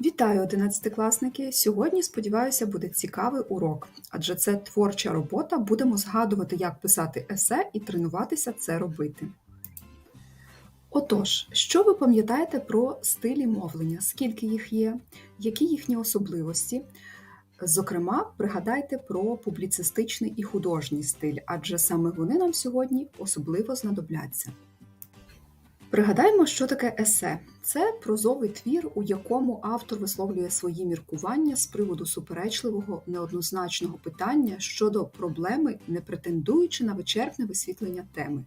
Вітаю, одинадцятикласники! Сьогодні, сподіваюся, буде цікавий урок, адже це творча робота. Будемо згадувати, як писати есе і тренуватися це робити. Отож, що ви пам'ятаєте про стилі мовлення? Скільки їх є? Які їхні особливості? Зокрема, пригадайте про публіцистичний і художній стиль, адже саме вони нам сьогодні особливо знадобляться. Пригадаємо, що таке есе. Це прозовий твір, у якому автор висловлює свої міркування з приводу суперечливого неоднозначного питання щодо проблеми, не претендуючи на вичерпне висвітлення теми.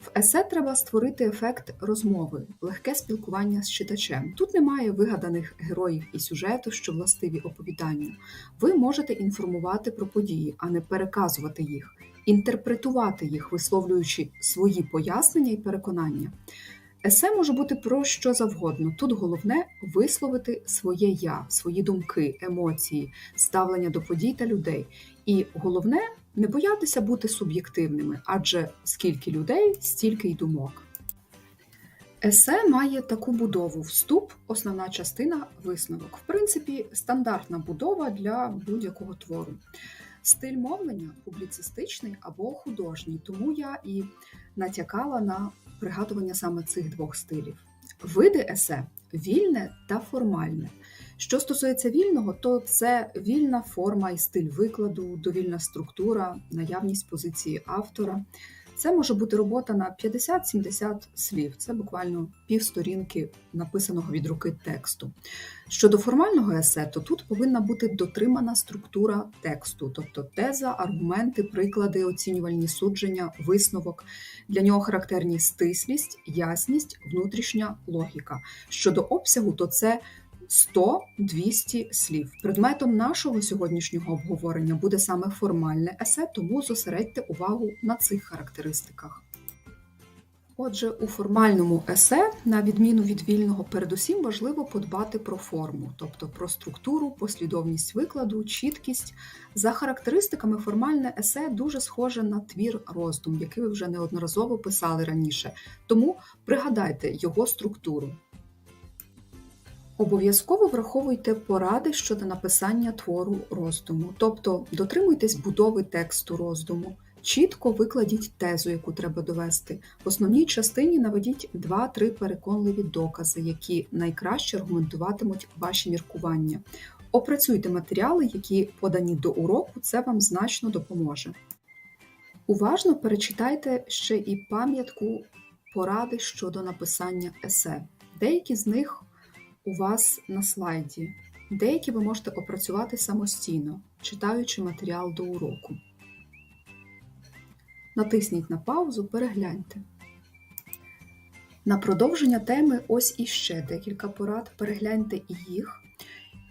В есе треба створити ефект розмови, легке спілкування з читачем. Тут немає вигаданих героїв і сюжету, що властиві оповіданню. Ви можете інформувати про події, а не переказувати їх, інтерпретувати їх, висловлюючи свої пояснення і переконання. Есе може бути про що завгодно. Тут головне висловити своє я, свої думки, емоції, ставлення до подій та людей. І головне не боятися бути суб'єктивними, адже скільки людей, стільки й думок. Есе має таку будову: вступ, основна частина, висновок. В принципі, стандартна будова для будь-якого твору. Стиль мовлення публіцистичний або художній, тому я і натякала на пригадування саме цих двох стилів. Види есе вільне та формальне. Що стосується вільного, то це вільна форма і стиль викладу, довільна структура, наявність позиції автора. Це може бути робота на 50-70 слів, це буквально півсторінки написаного від руки тексту. Щодо формального есе, то тут повинна бути дотримана структура тексту, тобто теза, аргументи, приклади, оцінювальні судження, висновок. Для нього характерні стислість, ясність, внутрішня логіка. Щодо обсягу, то це 100-200 слів. Предметом нашого сьогоднішнього обговорення буде саме формальне есе, тому зосередьте увагу на цих характеристиках. Отже, у формальному есе, на відміну від вільного, передусім важливо подбати про форму, тобто про структуру, послідовність викладу, чіткість. За характеристиками, формальне есе дуже схоже на твір роздум, який ви вже неодноразово писали раніше. Тому пригадайте його структуру. Обов'язково враховуйте поради щодо написання твору роздуму, тобто дотримуйтесь будови тексту роздуму, чітко викладіть тезу, яку треба довести. В основній частині наведіть 2-3 переконливі докази, які найкраще аргументуватимуть ваші міркування. Опрацюйте матеріали, які подані до уроку, це вам значно допоможе. Уважно перечитайте ще і пам'ятку поради щодо написання есе. Деякі з них у вас на слайді. Деякі ви можете опрацювати самостійно, читаючи матеріал до уроку. Натисніть на паузу, перегляньте. На продовження теми ось іще декілька порад. Перегляньте їх.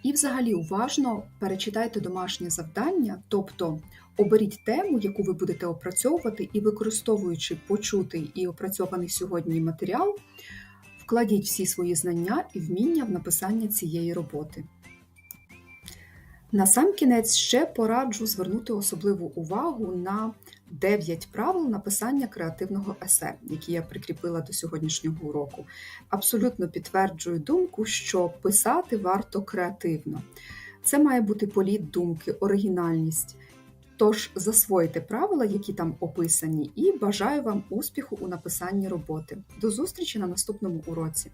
І, взагалі, уважно перечитайте домашнє завдання, тобто оберіть тему, яку ви будете опрацьовувати, і використовуючи почутий і опрацьований сьогодні матеріал, Вкладіть всі свої знання і вміння в написання цієї роботи. Насамкінець ще пораджу звернути особливу увагу на 9 правил написання креативного есе, які я прикріпила до сьогоднішнього уроку. Абсолютно підтверджую думку, що писати варто креативно. Це має бути політ думки, оригінальність. Тож засвоїте правила, які там описані, і бажаю вам успіху у написанні роботи. До зустрічі на наступному уроці!